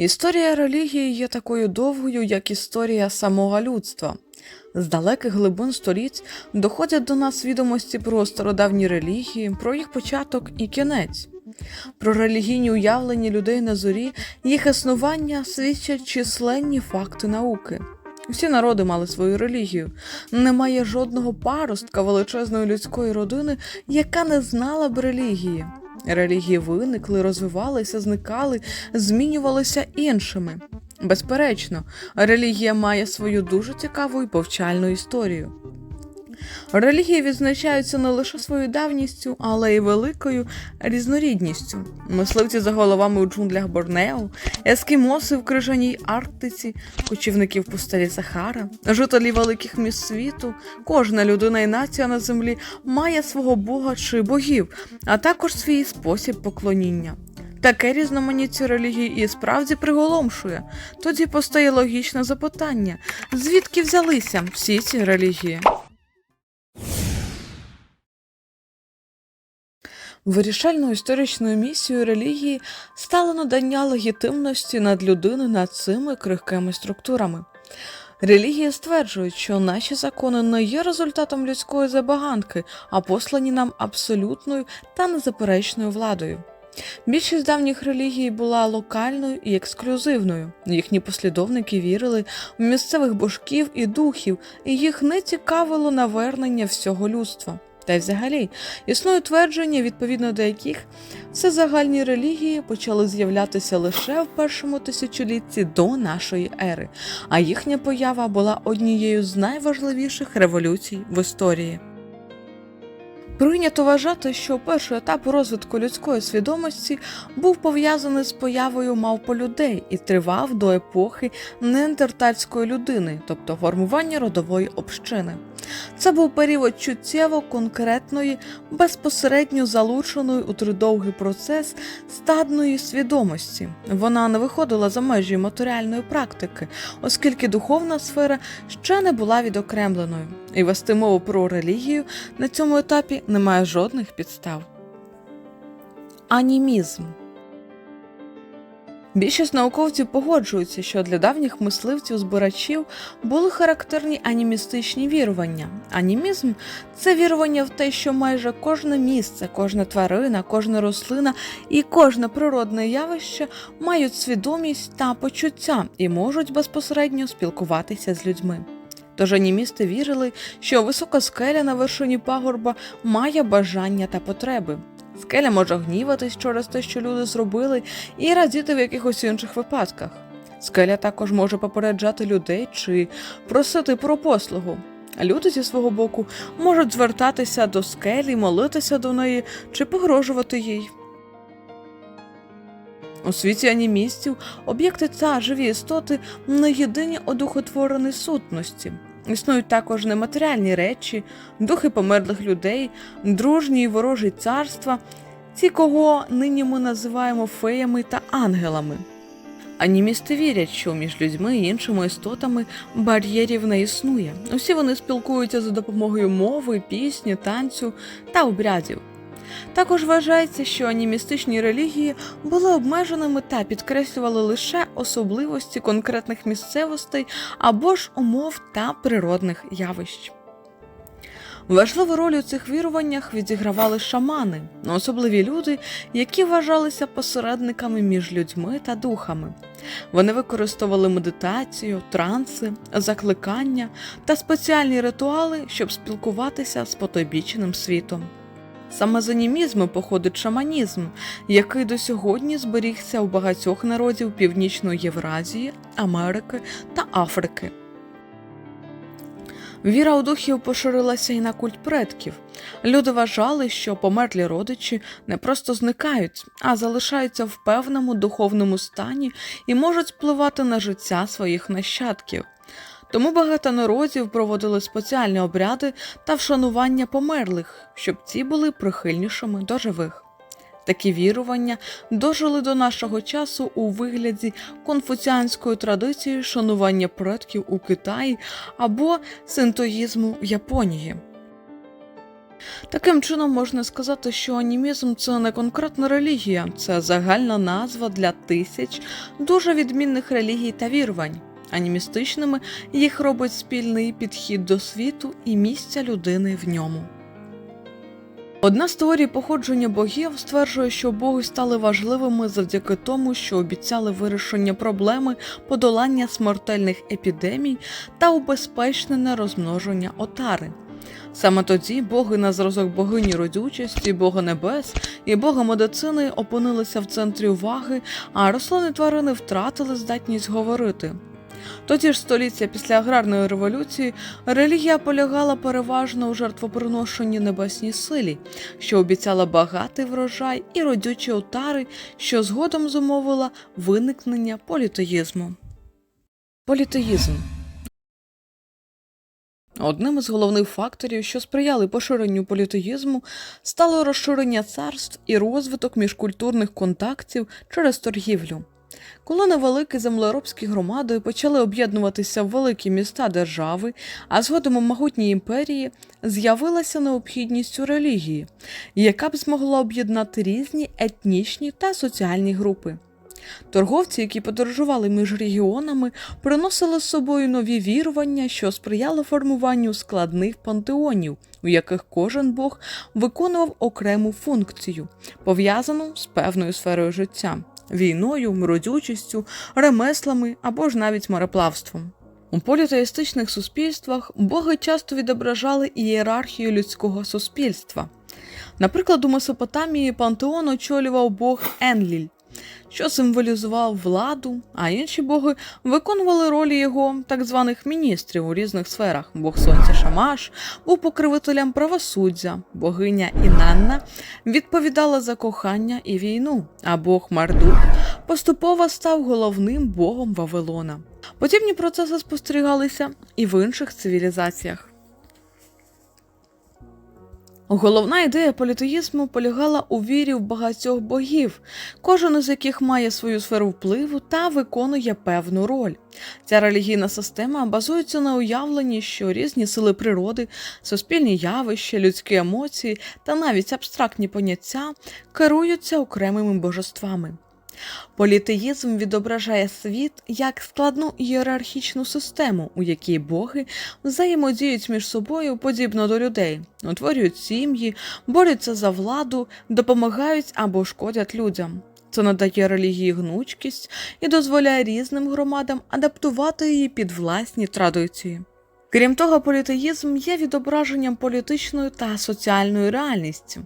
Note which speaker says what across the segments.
Speaker 1: Історія релігії є такою довгою, як історія самого людства. З далеких глибин століть доходять до нас відомості про стародавні релігії, про їх початок і кінець. Про релігійні уявлення людей на зорі, їх існування свідчать численні факти науки. Всі народи мали свою релігію. Немає жодного паростка величезної людської родини, яка не знала б релігії. Релігії виникли, розвивалися, зникали, змінювалися іншими. Безперечно, релігія має свою дуже цікаву і повчальну історію. Релігії відзначаються не лише своєю давністю, але й великою різнорідністю. Мисливці за головами у джунглях Борнео, ескімоси в крижаній Арктиці, кочівники в пустелі Сахара, жителі великих міст світу, кожна людина і нація на землі має свого бога чи богів, а також свій спосіб поклоніння. Таке різноманіття релігій і справді приголомшує. Тоді постає логічне запитання: звідки взялися всі ці релігії? Вирішальною історичною місією релігії стало надання легітимності над людини над цими крихкими структурами. Релігії стверджують, що наші закони не є результатом людської забаганки, а послані нам абсолютною та незаперечною владою. Більшість давніх релігій була локальною і ексклюзивною. Їхні послідовники вірили в місцевих божків і духів, і їх не цікавило навернення всього людства. Та й взагалі існує твердження, відповідно до яких все загальні релігії почали з'являтися лише в першому тисячолітті до нашої ери, а їхня поява була однією з найважливіших революцій в історії. Прийнято вважати, що перший етап розвитку людської свідомості був пов'язаний з появою мавполюдей і тривав до епохи неандертальської людини, тобто формування родової общини. Це був період чуттєво конкретної, безпосередньо залученої у тридовгий процес стадної свідомості. Вона не виходила за межі матеріальної практики, оскільки духовна сфера ще не була відокремленою, і вести мову про релігію на цьому етапі немає жодних підстав. Анімізм Більшість науковців погоджуються, що для давніх мисливців-збирачів були характерні анімістичні вірування. Анімізм це вірування в те, що майже кожне місце, кожна тварина, кожна рослина і кожне природне явище мають свідомість та почуття і можуть безпосередньо спілкуватися з людьми. Тож анімісти вірили, що висока скеля на вершині пагорба має бажання та потреби. Скеля може гніватись через те, що люди зробили, і радіти в якихось інших випадках. Скеля також може попереджати людей чи просити про послугу. Люди зі свого боку можуть звертатися до скелі, молитися до неї чи погрожувати їй. У світі анімістів об'єкти та живі істоти не єдині одухотворені сутності. Існують також нематеріальні речі, духи померлих людей, дружні й ворожі царства, ті, кого нині ми називаємо феями та ангелами. Анімісти вірять, що між людьми і іншими істотами бар'єрів не існує. Усі вони спілкуються за допомогою мови, пісні, танцю та обрядів. Також вважається, що анімістичні релігії були обмеженими та підкреслювали лише особливості конкретних місцевостей або ж умов та природних явищ. Важливу роль у цих віруваннях відігравали шамани, особливі люди, які вважалися посередниками між людьми та духами. Вони використовували медитацію, транси, закликання та спеціальні ритуали, щоб спілкуватися з потойбічним світом. Саме з анімізму походить шаманізм, який до сьогодні зберігся у багатьох народів Північної Євразії, Америки та Африки. Віра у духів поширилася і на культ предків. Люди вважали, що померлі родичі не просто зникають, а залишаються в певному духовному стані і можуть впливати на життя своїх нащадків. Тому багато народів проводили спеціальні обряди та вшанування померлих, щоб ці були прихильнішими до живих. Такі вірування дожили до нашого часу у вигляді конфуціанської традиції шанування предків у Китаї або синтоїзму в Японії. Таким чином можна сказати, що анімізм це не конкретна релігія, це загальна назва для тисяч дуже відмінних релігій та вірувань. Анімістичними їх робить спільний підхід до світу і місця людини в ньому. Одна з теорій походження богів стверджує, що боги стали важливими завдяки тому, що обіцяли вирішення проблеми подолання смертельних епідемій та убезпечнене розмноження отари. Саме тоді боги на зразок богині родючості, бога небес і бога медицини опинилися в центрі уваги, а рослини тварини втратили здатність говорити. Тоді ж століття після аграрної революції релігія полягала переважно у жертвоприношенні небесній силі, що обіцяла багатий врожай і родючі отари, що згодом зумовила виникнення політеїзму. Політеїзм Одним із головних факторів, що сприяли поширенню політеїзму, стало розширення царств і розвиток міжкультурних контактів через торгівлю. Коли невеликі землеробські громади почали об'єднуватися в великі міста держави, а згодом у могутній імперії, з'явилася необхідність у релігії, яка б змогла об'єднати різні етнічні та соціальні групи. Торговці, які подорожували між регіонами, приносили з собою нові вірування, що сприяли формуванню складних пантеонів, у яких кожен бог виконував окрему функцію, пов'язану з певною сферою життя війною, миродючістю, ремеслами або ж навіть мореплавством. У політеїстичних суспільствах боги часто відображали ієрархію людського суспільства. Наприклад, у Месопотамії пантеон очолював бог Енліль, що символізував владу, а інші боги виконували ролі його так званих міністрів у різних сферах. Бог сонця Шамаш був покривителем правосуддя, богиня Інанна відповідала за кохання і війну, а бог Мардук поступово став головним богом Вавилона. Подібні процеси спостерігалися і в інших цивілізаціях. Головна ідея політеїзму полягала у вірі в багатьох богів, кожен із яких має свою сферу впливу та виконує певну роль. Ця релігійна система базується на уявленні, що різні сили природи, суспільні явища, людські емоції та навіть абстрактні поняття керуються окремими божествами. Політеїзм відображає світ як складну ієрархічну систему, у якій боги взаємодіють між собою подібно до людей, утворюють сім'ї, борються за владу, допомагають або шкодять людям. Це надає релігії гнучкість і дозволяє різним громадам адаптувати її під власні традиції. Крім того, політеїзм є відображенням політичної та соціальної реальності.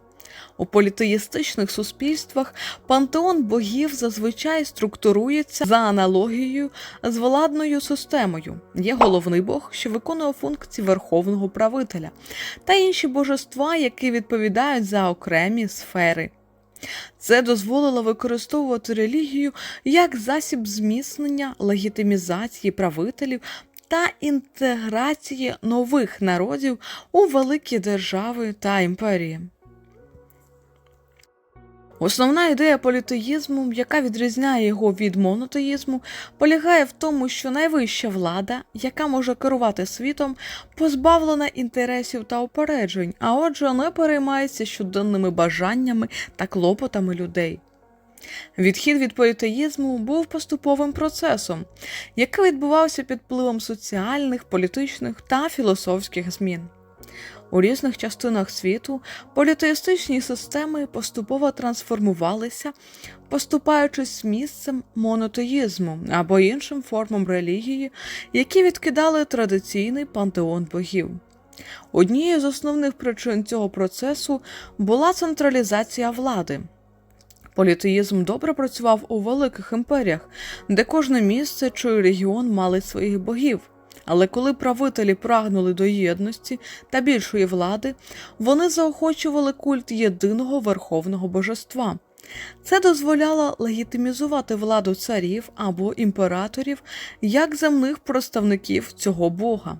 Speaker 1: У політеїстичних суспільствах пантеон богів зазвичай структурується за аналогією з владною системою. Є головний бог, що виконує функції верховного правителя, та інші божества, які відповідають за окремі сфери. Це дозволило використовувати релігію як засіб зміцнення легітимізації правителів та інтеграції нових народів у великі держави та імперії. Основна ідея політеїзму, яка відрізняє його від монотеїзму, полягає в тому, що найвища влада, яка може керувати світом, позбавлена інтересів та упереджень, а отже, не переймається щоденними бажаннями та клопотами людей. Відхід від політеїзму був поступовим процесом, який відбувався під впливом соціальних, політичних та філософських змін. У різних частинах світу політеїстичні системи поступово трансформувалися, поступаючись місцем монотеїзму або іншим формам релігії, які відкидали традиційний пантеон богів. Однією з основних причин цього процесу була централізація влади. Політеїзм добре працював у великих імперіях, де кожне місце чи регіон мали своїх богів. Але коли правителі прагнули до єдності та більшої влади, вони заохочували культ єдиного верховного божества. Це дозволяло легітимізувати владу царів або імператорів як земних представників цього бога.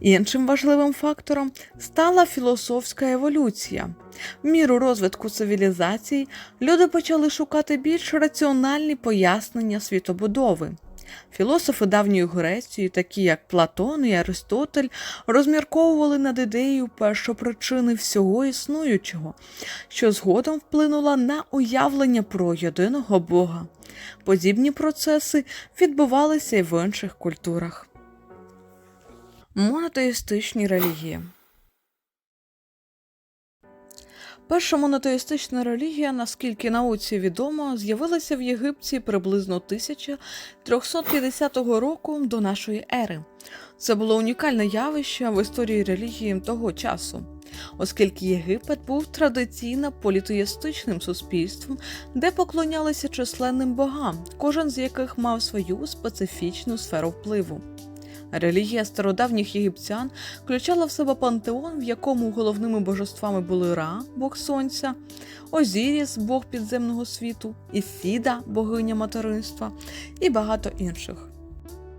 Speaker 1: Іншим важливим фактором стала філософська еволюція. В міру розвитку цивілізацій люди почали шукати більш раціональні пояснення світобудови. Філософи давньої Греції, такі як Платон і Аристотель, розмірковували над ідеєю першопричини всього існуючого, що згодом вплинула на уявлення про єдиного Бога. Подібні процеси відбувалися й в інших культурах. Монотеїстичні релігії Перша монотеїстична релігія, наскільки науці відомо, з'явилася в Єгипті приблизно 1350 року до нашої ери. Це було унікальне явище в історії релігії того часу, оскільки Єгипет був традиційно політеїстичним суспільством, де поклонялися численним богам, кожен з яких мав свою специфічну сферу впливу. Релігія стародавніх єгиптян включала в себе пантеон, в якому головними божествами були Ра, бог сонця, Озіріс, бог підземного світу, Іфіда, богиня материнства, і багато інших.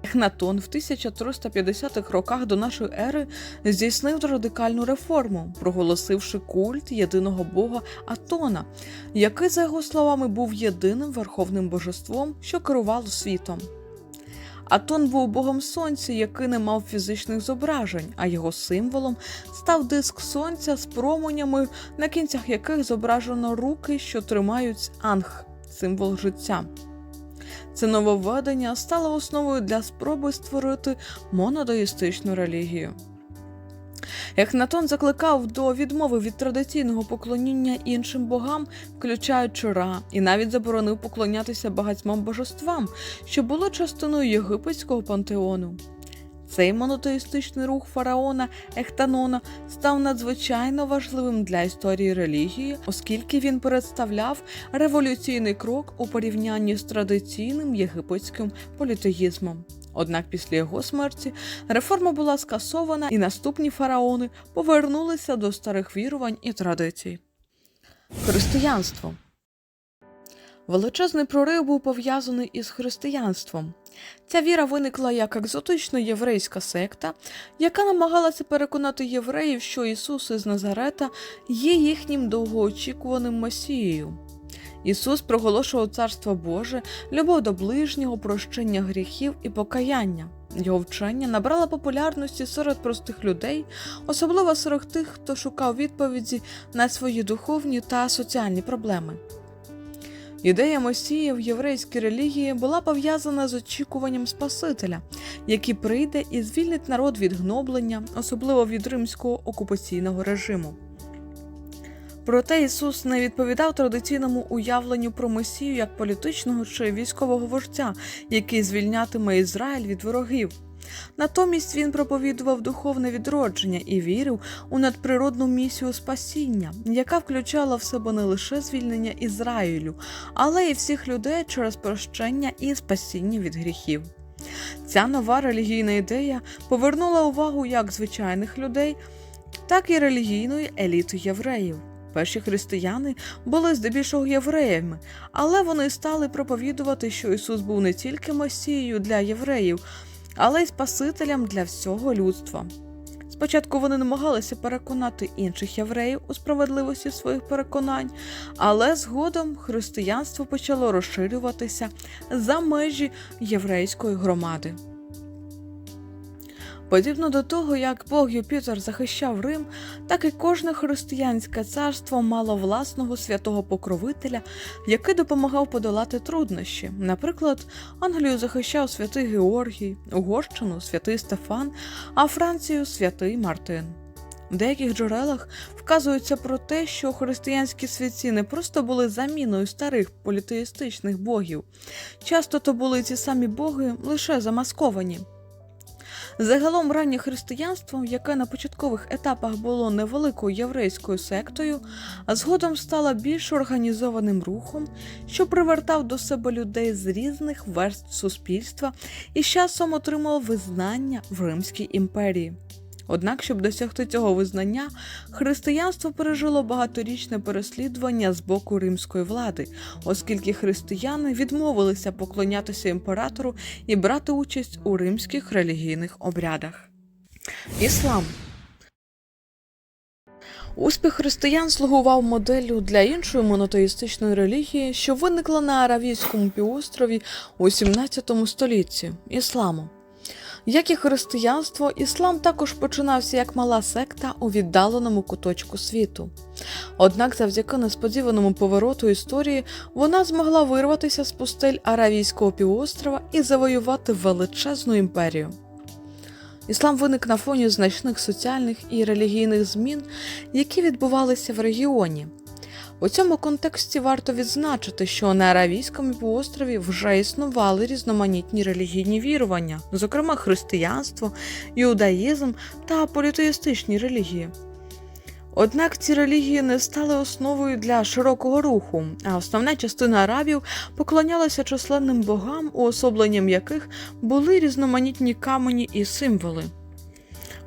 Speaker 1: Ехнатон в 1350-х роках до нашої ери здійснив радикальну реформу, проголосивши культ єдиного бога Атона, який, за його словами, був єдиним верховним божеством, що керувало світом. Атон був богом сонця, який не мав фізичних зображень, а його символом став диск сонця з променями, на кінцях яких зображено руки, що тримають анг символ життя. Це нововведення стало основою для спроби створити монодеїстичну релігію. Ехнатон закликав до відмови від традиційного поклоніння іншим богам, включаючи Ра, і навіть заборонив поклонятися багатьмом божествам, що було частиною єгипетського пантеону. Цей монотеїстичний рух фараона Ехтанона став надзвичайно важливим для історії релігії, оскільки він представляв революційний крок у порівнянні з традиційним єгипетським політеїзмом. Однак після його смерті реформа була скасована, і наступні фараони повернулися до старих вірувань і традицій. Християнство величезний прорив був пов'язаний із християнством. Ця віра виникла як екзотична єврейська секта, яка намагалася переконати євреїв, що Ісус із Назарета є їхнім довгоочікуваним Месією. Ісус проголошував Царство Боже, любов до ближнього, прощення гріхів і покаяння. Його вчення набрало популярності серед простих людей, особливо серед тих, хто шукав відповіді на свої духовні та соціальні проблеми. Ідея Месії в єврейській релігії була пов'язана з очікуванням Спасителя, який прийде і звільнить народ від гноблення, особливо від римського окупаційного режиму. Проте Ісус не відповідав традиційному уявленню про Месію як політичного чи військового вождя, який звільнятиме Ізраїль від ворогів. Натомість він проповідував духовне відродження і вірив у надприродну місію спасіння, яка включала в себе не лише звільнення Ізраїлю, але й всіх людей через прощення і спасіння від гріхів. Ця нова релігійна ідея повернула увагу як звичайних людей, так і релігійної еліти євреїв. Перші християни були здебільшого євреями, але вони стали проповідувати, що Ісус був не тільки Месією для євреїв, але й Спасителем для всього людства. Спочатку вони намагалися переконати інших євреїв у справедливості своїх переконань, але згодом християнство почало розширюватися за межі єврейської громади. Подібно до того, як Бог Юпітер захищав Рим, так і кожне християнське царство мало власного святого покровителя, який допомагав подолати труднощі. Наприклад, Англію захищав святий Георгій, Угорщину святий Стефан, а Францію святий Мартин. В деяких джерелах вказується про те, що християнські святці не просто були заміною старих політеїстичних богів, часто то були ці самі боги лише замасковані. Загалом раннє християнство, яке на початкових етапах було невеликою єврейською сектою, а згодом стало більш організованим рухом, що привертав до себе людей з різних верств суспільства і з часом отримав визнання в Римській імперії. Однак, щоб досягти цього визнання, християнство пережило багаторічне переслідування з боку римської влади, оскільки християни відмовилися поклонятися імператору і брати участь у римських релігійних обрядах. Іслам Успіх християн слугував моделлю для іншої монотеїстичної релігії, що виникла на Аравійському півострові у 17 столітті ісламу. Як і християнство, іслам також починався як мала секта у віддаленому куточку світу. Однак, завдяки несподіваному повороту історії, вона змогла вирватися з пустель Аравійського півострова і завоювати величезну імперію. Іслам виник на фоні значних соціальних і релігійних змін, які відбувалися в регіоні. У цьому контексті варто відзначити, що на Аравійському півострові вже існували різноманітні релігійні вірування, зокрема християнство, іудаїзм та політеїстичні релігії. Однак ці релігії не стали основою для широкого руху, а основна частина арабів поклонялася численним богам, уособленням яких були різноманітні камені і символи.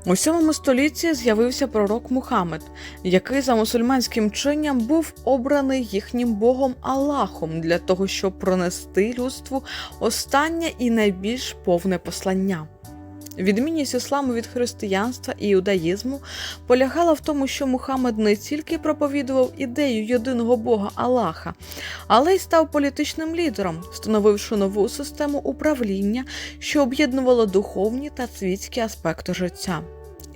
Speaker 1: У сьомому столітті з'явився пророк Мухаммед, який за мусульманським чинням був обраний їхнім богом Аллахом для того, щоб пронести людству останнє і найбільш повне послання. Відмінність ісламу від християнства і іудаїзму полягала в тому, що Мухаммед не тільки проповідував ідею єдиного Бога Аллаха, але й став політичним лідером, встановивши нову систему управління, що об'єднувала духовні та світські аспекти життя.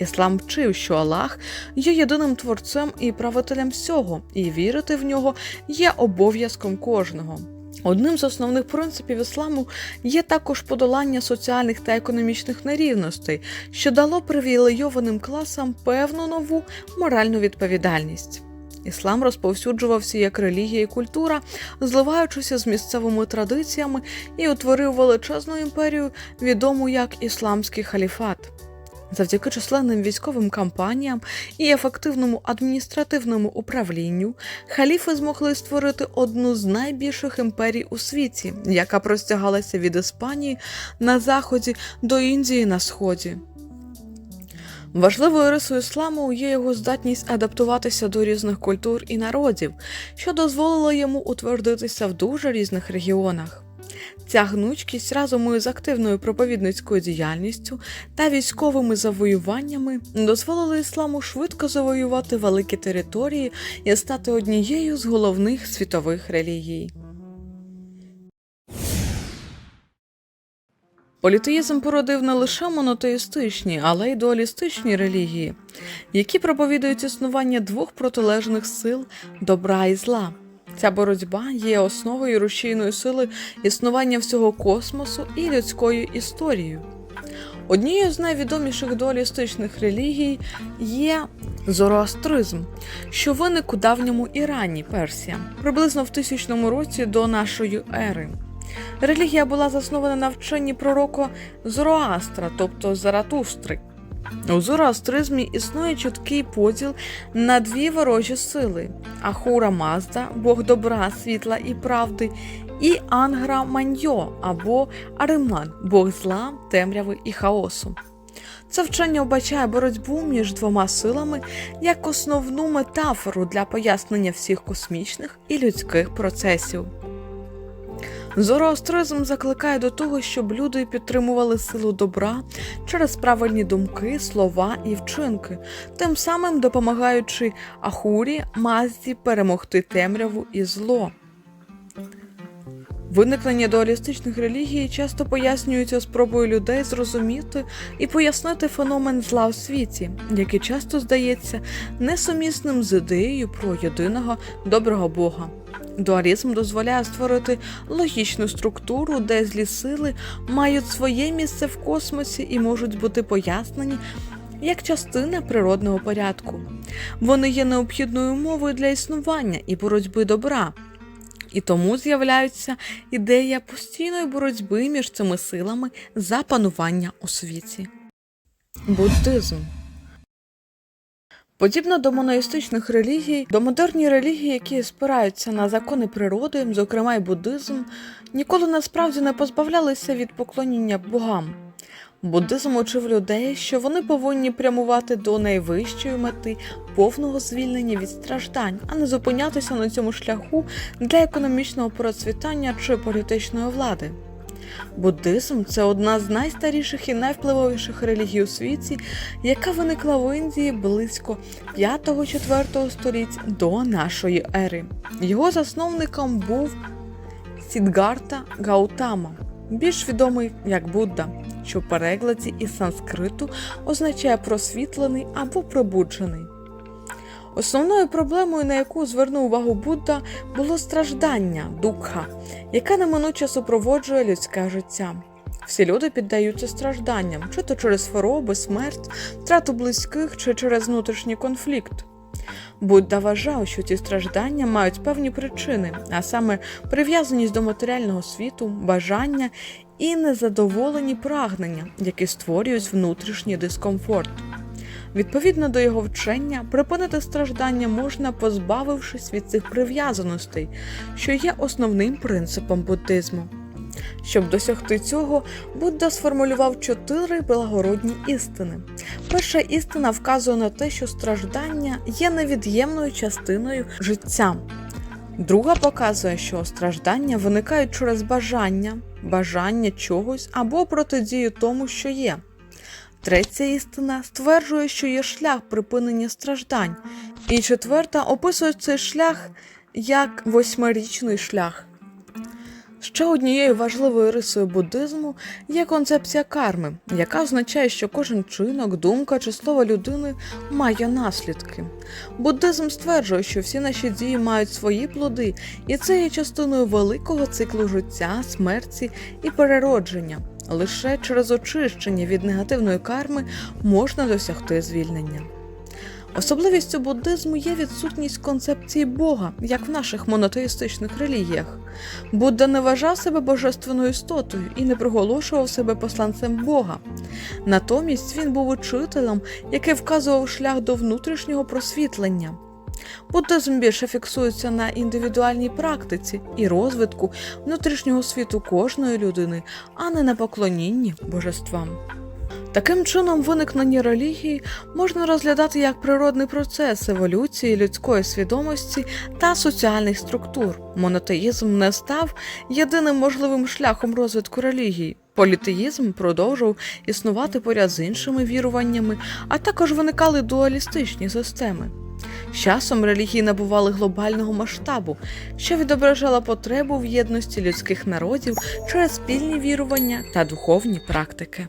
Speaker 1: Іслам вчив, що Аллах є єдиним творцем і правителем всього, і вірити в нього є обов'язком кожного. Одним з основних принципів ісламу є також подолання соціальних та економічних нерівностей, що дало привілейованим класам певну нову моральну відповідальність. Іслам розповсюджувався як релігія і культура, зливаючися з місцевими традиціями і утворив величезну імперію, відому як Ісламський халіфат. Завдяки численним військовим кампаніям і ефективному адміністративному управлінню халіфи змогли створити одну з найбільших імперій у світі, яка простягалася від Іспанії на заході до Індії на сході. Важливою рисою ісламу є його здатність адаптуватися до різних культур і народів, що дозволило йому утвердитися в дуже різних регіонах. Ця гнучкість разом із активною проповідницькою діяльністю та військовими завоюваннями дозволили ісламу швидко завоювати великі території і стати однією з головних світових релігій. Політеїзм породив не лише монотеїстичні, але й дуалістичні релігії, які проповідують існування двох протилежних сил добра і зла. Ця боротьба є основою і рушійною сили існування всього космосу і людською історією. Однією з найвідоміших дуалістичних релігій є зороастризм, що виник у давньому Ірані, Персія, приблизно в тисячному році до нашої ери. Релігія була заснована на вченні пророка Зороастра, тобто Заратустри. У зороастризмі існує чіткий поділ на дві ворожі сили: Ахура Мазда, Бог добра, світла і правди, і Ангра Маньйо або Ариман, Бог зла, темряви і хаосу. Це вчення вбачає боротьбу між двома силами як основну метафору для пояснення всіх космічних і людських процесів. Зороастризм закликає до того, щоб люди підтримували силу добра через правильні думки, слова і вчинки, тим самим допомагаючи Ахурі Мазді перемогти темряву і зло. Виникнення дуалістичних релігій часто пояснюється спробою людей зрозуміти і пояснити феномен зла у світі, який часто здається несумісним з ідеєю про єдиного доброго Бога. Дуалізм дозволяє створити логічну структуру, де злі сили мають своє місце в космосі і можуть бути пояснені як частина природного порядку. Вони є необхідною умовою для існування і боротьби добра. І тому з'являється ідея постійної боротьби між цими силами за панування у світі. Буддизм Подібно до моноїстичних релігій, до модерні релігії, які спираються на закони природи, зокрема й буддизм, ніколи насправді не позбавлялися від поклоніння богам. Буддизм учив людей, що вони повинні прямувати до найвищої мети повного звільнення від страждань, а не зупинятися на цьому шляху для економічного процвітання чи політичної влади. Буддизм це одна з найстаріших і найвпливовіших релігій у світі, яка виникла в Індії близько 5-4 століть до нашої ери. Його засновником був Сідгарта Гаутама, більш відомий як Будда, що в перекладі із санскриту означає просвітлений або пробуджений. Основною проблемою, на яку звернув увагу Будда, було страждання дукха, яке неминуче супроводжує людське життя. Всі люди піддаються стражданням, чи то через хвороби, смерть, втрату близьких, чи через внутрішній конфлікт. Будда вважав, що ці страждання мають певні причини, а саме прив'язаність до матеріального світу, бажання і незадоволені прагнення, які створюють внутрішній дискомфорт. Відповідно до його вчення, припинити страждання можна, позбавившись від цих прив'язаностей, що є основним принципом буддизму. Щоб досягти цього, Будда сформулював чотири благородні істини. Перша істина вказує на те, що страждання є невід'ємною частиною життя. Друга показує, що страждання виникають через бажання, бажання чогось або протидію тому, що є. Третя істина стверджує, що є шлях припинення страждань, і четверта описує цей шлях як восьмирічний шлях. Ще однією важливою рисою буддизму є концепція карми, яка означає, що кожен чинок, думка чи слово людини має наслідки. Буддизм стверджує, що всі наші дії мають свої плоди, і це є частиною великого циклу життя, смерті і переродження. Лише через очищення від негативної карми можна досягти звільнення. Особливістю буддизму є відсутність концепції Бога, як в наших монотеїстичних релігіях. Будда не вважав себе божественною істотою і не приголошував себе посланцем Бога. Натомість він був учителем, який вказував шлях до внутрішнього просвітлення. Буддизм більше фіксується на індивідуальній практиці і розвитку внутрішнього світу кожної людини, а не на поклонінні божествам. Таким чином, виникнення релігії можна розглядати як природний процес еволюції людської свідомості та соціальних структур. Монотеїзм не став єдиним можливим шляхом розвитку релігії. Політеїзм продовжував існувати поряд з іншими віруваннями, а також виникали дуалістичні системи. З часом релігії набували глобального масштабу, що відображала потребу в єдності людських народів через спільні вірування та духовні практики.